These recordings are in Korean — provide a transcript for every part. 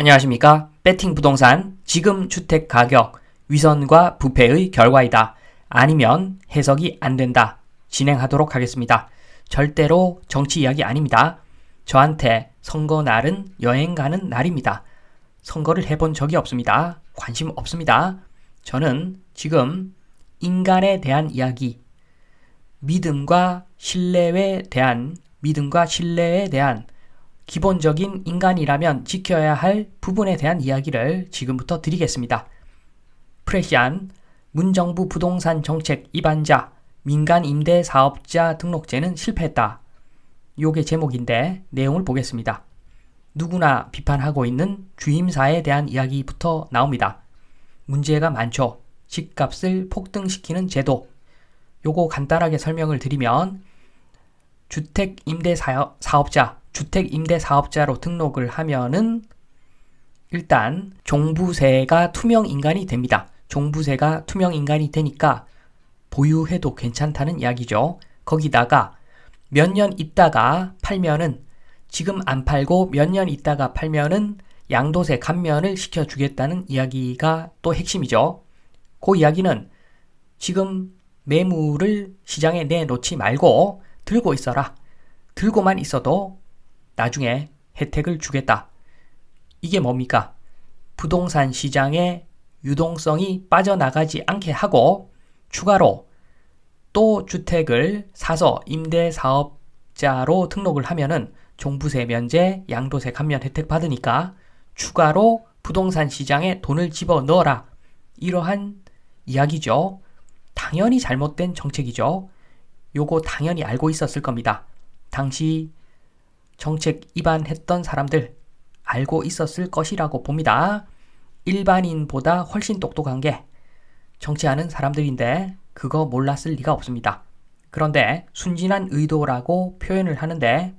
안녕하십니까. 배팅 부동산 지금 주택 가격 위선과 부패의 결과이다. 아니면 해석이 안 된다. 진행하도록 하겠습니다. 절대로 정치 이야기 아닙니다. 저한테 선거 날은 여행 가는 날입니다. 선거를 해본 적이 없습니다. 관심 없습니다. 저는 지금 인간에 대한 이야기, 믿음과 신뢰에 대한 믿음과 신뢰에 대한 기본적인 인간이라면 지켜야 할 부분에 대한 이야기를 지금부터 드리겠습니다. 프레시안 문정부 부동산 정책 위반자 민간 임대 사업자 등록제는 실패했다. 요게 제목인데 내용을 보겠습니다. 누구나 비판하고 있는 주임사에 대한 이야기부터 나옵니다. 문제가 많죠. 집값을 폭등시키는 제도. 요거 간단하게 설명을 드리면 주택 임대 사업자, 주택 임대 사업자로 등록을 하면은 일단 종부세가 투명 인간이 됩니다. 종부세가 투명 인간이 되니까 보유해도 괜찮다는 이야기죠. 거기다가 몇 년 있다가 팔면은 지금 안 팔고 몇 년 있다가 팔면은 양도세 감면을 시켜주겠다는 이야기가 또 핵심이죠. 그 이야기는 지금 매물을 시장에 내놓지 말고 들고 있어라. 들고만 있어도 나중에 혜택을 주겠다. 이게 뭡니까? 부동산 시장의 유동성이 빠져나가지 않게 하고 추가로 또 주택을 사서 임대 사업자로 등록을 하면은 종부세 면제, 양도세 감면 혜택 받으니까 추가로 부동산 시장에 돈을 집어 넣어라. 이러한 이야기죠. 당연히 잘못된 정책이죠. 요거 당연히 알고 있었을 겁니다. 당시 정책 위반했던 사람들 알고 있었을 것이라고 봅니다. 일반인보다 훨씬 똑똑한 게 정치하는 사람들인데 그거 몰랐을 리가 없습니다. 그런데 순진한 의도라고 표현을 하는데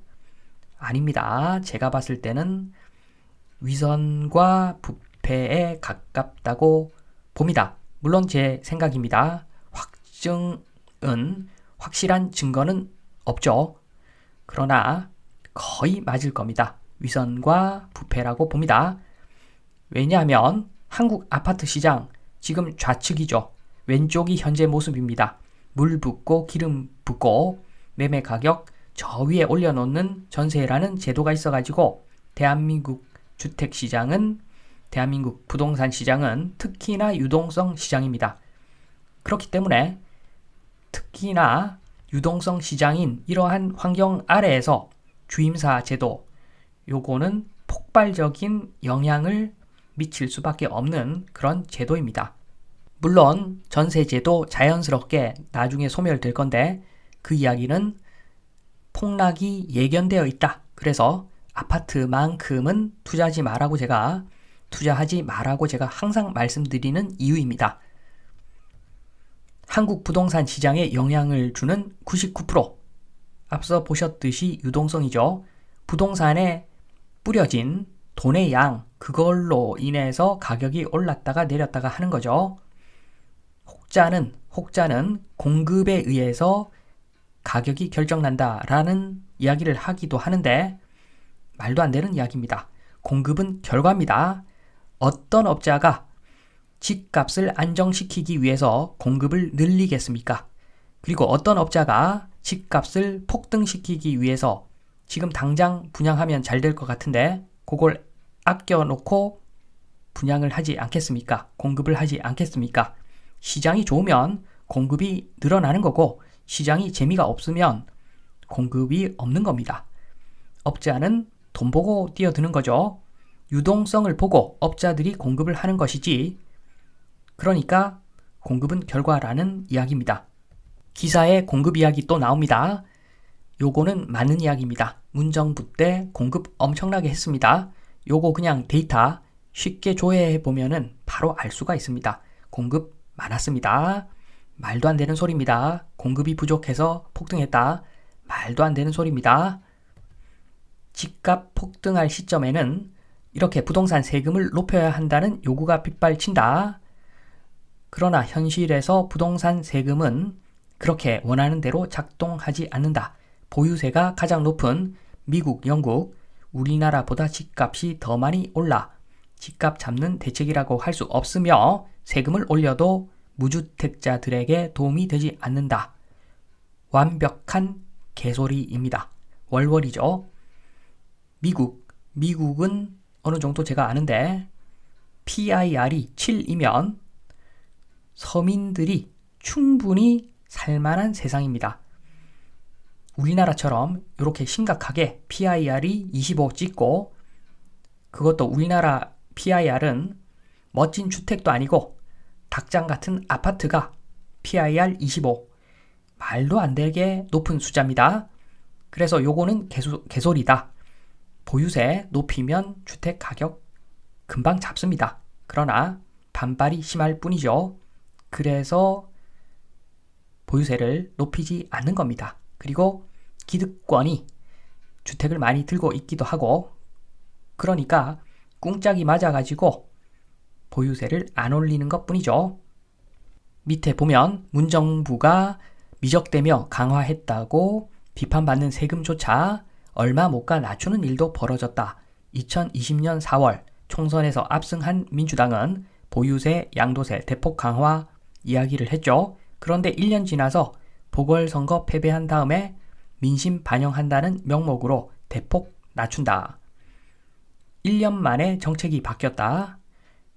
아닙니다. 제가 봤을 때는 위선과 부패에 가깝다고 봅니다. 물론 제 생각입니다. 확증은 확실한 증거는 없죠. 그러나 거의 맞을 겁니다. 위선과 부패라고 봅니다. 왜냐하면 한국 아파트 시장 지금 좌측이죠. 왼쪽이 현재 모습입니다. 물 붓고 기름 붓고 매매 가격 저 위에 올려놓는 전세라는 제도가 있어가지고 대한민국 주택 시장은 대한민국 부동산 시장은 특히나 유동성 시장입니다. 그렇기 때문에 특히나 유동성 시장인 이러한 환경 아래에서 주임사 제도 요거는 폭발적인 영향을 미칠 수밖에 없는 그런 제도입니다. 물론 전세제도 자연스럽게 나중에 소멸될 건데 그 이야기는 폭락이 예견되어 있다. 그래서 아파트만큼은 투자하지 말라고 제가 투자하지 말라고 제가 항상 말씀드리는 이유입니다. 한국 부동산 시장에 영향을 주는 99% 앞서 보셨듯이 유동성이죠. 부동산에 뿌려진 돈의 양 그걸로 인해서 가격이 올랐다가 내렸다가 하는 거죠. 혹자는 혹자는 공급에 의해서 가격이 결정난다라는 이야기를 하기도 하는데 말도 안 되는 이야기입니다. 공급은 결과입니다. 어떤 업자가 집값을 안정시키기 위해서 공급을 늘리겠습니까? 그리고 어떤 업자가 집값을 폭등시키기 위해서 지금 당장 분양하면 잘 될 것 같은데 그걸 아껴놓고 분양을 하지 않겠습니까? 공급을 하지 않겠습니까? 시장이 좋으면 공급이 늘어나는 거고 시장이 재미가 없으면 공급이 없는 겁니다. 업자는 돈 보고 뛰어드는 거죠. 유동성을 보고 업자들이 공급을 하는 것이지. 그러니까 공급은 결과라는 이야기입니다. 기사에 공급 이야기 또 나옵니다. 요거는 맞는 이야기입니다. 문정부 때 공급 엄청나게 했습니다. 요거 그냥 데이터 쉽게 조회해 보면은 바로 알 수가 있습니다. 공급 많았습니다. 말도 안 되는 소리입니다. 공급이 부족해서 폭등했다. 말도 안 되는 소리입니다. 집값 폭등할 시점에는 이렇게 부동산 세금을 높여야 한다는 요구가 빗발친다. 그러나 현실에서 부동산 세금은 그렇게 원하는 대로 작동하지 않는다. 보유세가 가장 높은 미국, 영국, 우리나라보다 집값이 더 많이 올라 집값 잡는 대책이라고 할 수 없으며 세금을 올려도 무주택자들에게 도움이 되지 않는다. 완벽한 개소리입니다. 월월이죠. 미국. 미국은 어느 정도 제가 아는데 PIR이 7이면 서민들이 충분히 살만한 세상입니다. 우리나라처럼 이렇게 심각하게 PIR이 25 찍고 그것도 우리나라 PIR은 멋진 주택도 아니고 닭장 같은 아파트가 PIR 25 말도 안 되게 높은 숫자입니다. 그래서 요거는 개소, 개소리다. 보유세 높이면 주택 가격 금방 잡습니다. 그러나 반발이 심할 뿐이죠. 그래서 보유세를 높이지 않는 겁니다. 그리고 기득권이 주택을 많이 들고 있기도 하고 그러니까 꿍짝이 맞아가지고 보유세를 안 올리는 것 뿐이죠. 밑에 보면 문정부가 미적대며 강화했다고 비판받는 세금조차 얼마 못 가 낮추는 일도 벌어졌다. 2020년 4월 총선에서 압승한 민주당은 보유세, 양도세 대폭 강화 이야기를 했죠. 그런데 1년 지나서 보궐선거 패배한 다음에 민심 반영한다는 명목으로 대폭 낮춘다. 1년 만에 정책이 바뀌었다.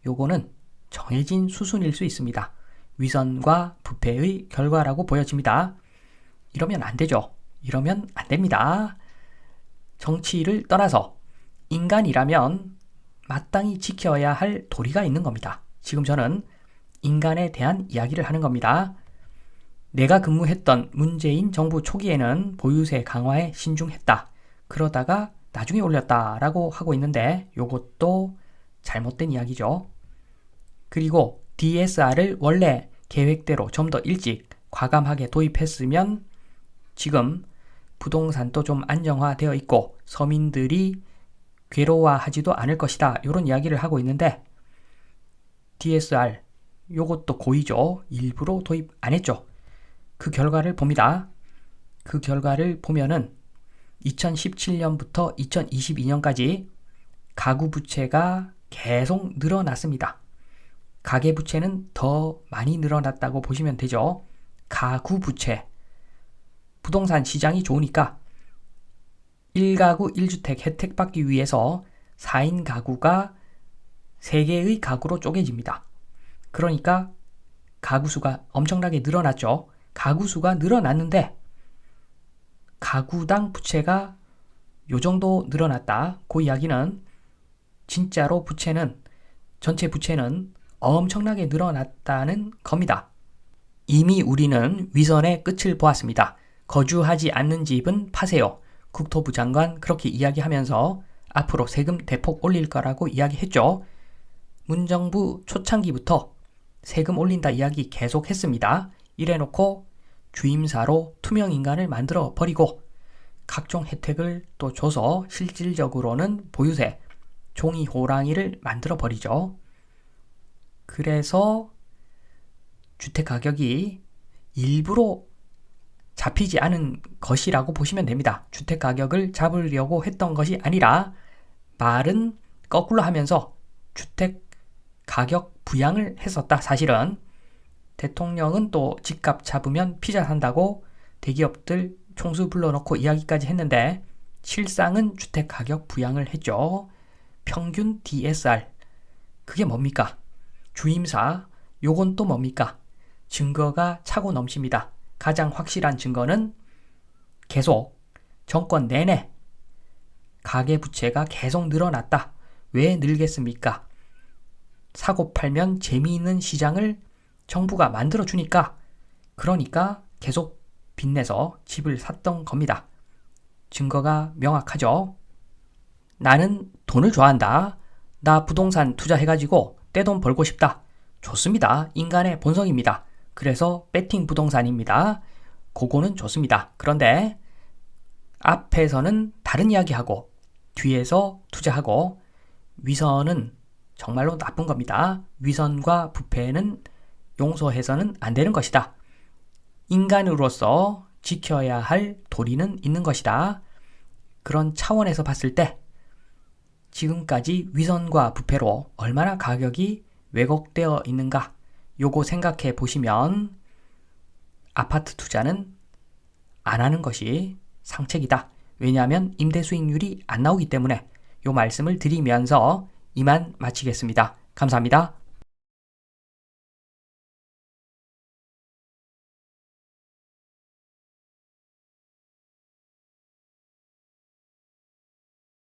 요거는 정해진 수순일 수 있습니다. 위선과 부패의 결과라고 보여집니다. 이러면 안 되죠. 이러면 안 됩니다. 정치를 떠나서 인간이라면 마땅히 지켜야 할 도리가 있는 겁니다. 지금 저는 인간에 대한 이야기를 하는 겁니다. 내가 근무했던 문재인 정부 초기에는 보유세 강화에 신중했다. 그러다가 나중에 올렸다라고 하고 있는데 이것도 잘못된 이야기죠. 그리고 DSR을 원래 계획대로 좀 더 일찍 과감하게 도입했으면 지금 부동산도 좀 안정화되어 있고 서민들이 괴로워하지도 않을 것이다. 이런 이야기를 하고 있는데 DSR 요것도 고의죠. 일부러 도입 안 했죠. 그 결과를 봅니다. 그 결과를 보면은 2017년부터 2022년까지 가구 부채가 계속 늘어났습니다. 가계 부채는 더 많이 늘어났다고 보시면 되죠. 가구 부채. 부동산 시장이 좋으니까 1가구 1주택 혜택 받기 위해서 4인 가구가 3개의 가구로 쪼개집니다. 그러니까 가구 수가 엄청나게 늘어났죠. 가구 수가 늘어났는데 가구당 부채가 요 정도 늘어났다. 그 이야기는 진짜로 부채는 전체 부채는 엄청나게 늘어났다는 겁니다. 이미 우리는 위선의 끝을 보았습니다. 거주하지 않는 집은 파세요. 국토부 장관 그렇게 이야기하면서 앞으로 세금 대폭 올릴 거라고 이야기했죠. 문정부 초창기부터 세금 올린다 이야기 계속 했습니다. 이래놓고 주임사로 투명 인간을 만들어 버리고 각종 혜택을 또 줘서 실질적으로는 보유세, 종이 호랑이를 만들어 버리죠. 그래서 주택 가격이 일부러 잡히지 않은 것이라고 보시면 됩니다. 주택 가격을 잡으려고 했던 것이 아니라 말은 거꾸로 하면서 주택 가격 부양을 했었다. 사실은 대통령은 또 집값 잡으면 피자 산다고 대기업들 총수 불러놓고 이야기까지 했는데 실상은 주택 가격 부양을 했죠. 평균 DSR. 그게 뭡니까? 주임사. 요건 또 뭡니까? 증거가 차고 넘칩니다. 가장 확실한 증거는 계속 정권 내내 가계 부채가 계속 늘어났다. 왜 늘겠습니까? 사고 팔면 재미있는 시장을 정부가 만들어 주니까 그러니까 계속 빚내서 집을 샀던 겁니다. 증거가 명확하죠. 나는 돈을 좋아한다. 나 부동산 투자해가지고 떼돈 벌고 싶다. 좋습니다. 인간의 본성입니다. 그래서 배팅 부동산입니다. 그거는 좋습니다. 그런데 앞에서는 다른 이야기하고 뒤에서 투자하고 위선은 정말로 나쁜 겁니다. 위선과 부패는 용서해서는 안 되는 것이다. 인간으로서 지켜야 할 도리는 있는 것이다. 그런 차원에서 봤을 때 지금까지 위선과 부패로 얼마나 가격이 왜곡되어 있는가 요거 생각해 보시면 아파트 투자는 안 하는 것이 상책이다. 왜냐하면 임대 수익률이 안 나오기 때문에 요 말씀을 드리면서 이만 마치겠습니다. 감사합니다.